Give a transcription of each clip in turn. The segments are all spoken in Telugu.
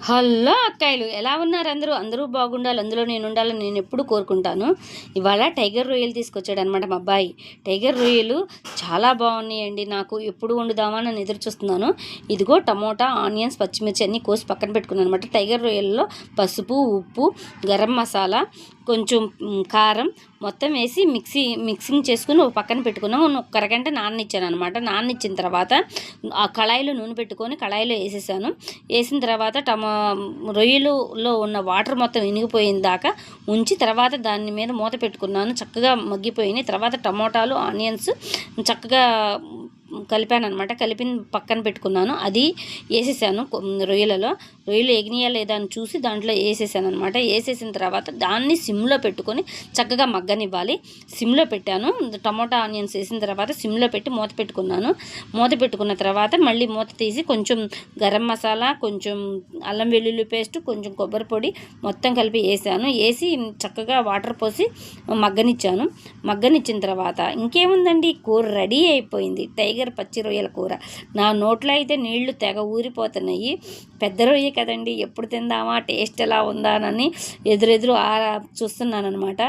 హలో అక్కాయిలు ఎలా ఉన్నారు అందరూ? అందరూ బాగుండాలి అందులో నేను ఉండాలని నేను ఎప్పుడు కోరుకుంటాను. ఇవాళ టైగర్ రొయ్యలు తీసుకొచ్చాడు అనమాట మా అబ్బాయి. టైగర్ రొయ్యలు చాలా బాగున్నాయండి నాకు ఎప్పుడు వండుదామా నేను ఎదురు చూస్తున్నాను. ఇదిగో టమోటా ఆనియన్స్ పచ్చిమిర్చి అన్నీ కోసి పక్కన పెట్టుకున్నాను అనమాట టైగర్ రొయ్యల్లో పసుపు ఉప్పు గరం మసాలా కొంచెం కారం మొత్తం వేసి మిక్సీ మిక్సింగ్ చేసుకుని ఒక పక్కన పెట్టుకున్నాం. ఒక అరగంట నాననిచ్చాను అనమాట నాననిచ్చిన తర్వాత ఆ కళాయిలో నూనె పెట్టుకొని కళాయిలో వేసేసాను. వేసిన తర్వాత టమా రొయ్యలులో ఉన్న వాటర్ మొత్తం ఇనిగిపోయిన దాకా ఉంచి తర్వాత దాని మీద మూత పెట్టుకున్నాను. చక్కగా మగ్గిపోయినాయి. తర్వాత టమోటాలు ఆనియన్స్ చక్కగా కలిపాను అనమాట కలిపిన పక్కన పెట్టుకున్నాను. అది వేసేసాను రొయ్యలలో. రొయ్యలు ఎగినియా లేదా అని చూసి దాంట్లో వేసేసాను అనమాట వేసేసిన తర్వాత దాన్ని సిమ్లో పెట్టుకొని చక్కగా మగ్గనివ్వాలి. సిమ్లో పెట్టాను. టమోటా ఆనియన్స్ వేసిన తర్వాత సిమ్లో పెట్టి మూత పెట్టుకున్నాను. మూత పెట్టుకున్న తర్వాత మళ్ళీ మూత తీసి కొంచెం గరం మసాలా కొంచెం అల్లం వెల్లుల్లి పేస్ట్ కొంచెం కొబ్బరి పొడి మొత్తం కలిపి వేసాను. వేసి చక్కగా వాటర్ పోసి మగ్గనిచ్చాను. మగ్గనిచ్చిన తర్వాత ఇంకేముందండి? కూర రెడీ అయిపోయింది. టైగర్ పచ్చి రొయ్యల కూర. నా నోట్లో అయితే నీళ్ళు తెగ ఊరిపోతున్నాయి. పెద్ద రొయ్య కదండి ఎప్పుడు తిందామా టేస్ట్ ఎలా ఉందానని ఎదురెదురు చూస్తున్నాను అనమాట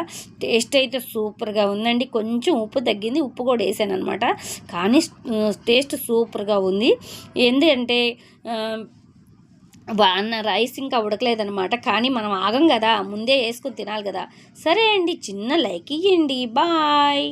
టేస్ట్ అయితే సూపర్గా ఉందండి. కొంచెం ఉప్పు తగ్గింది ఉప్పు కూడా వేసాను అనమాట కానీ టేస్ట్ సూపర్గా ఉంది. ఎందుకంటే అన్న రైస్ ఇంకా ఉడకలేదనమాట కానీ మనం ఆగం కదా ముందే వేసుకొని తినాలి కదా. సరే అండి చిన్న లైక్ ఇవ్వండి బాయ్.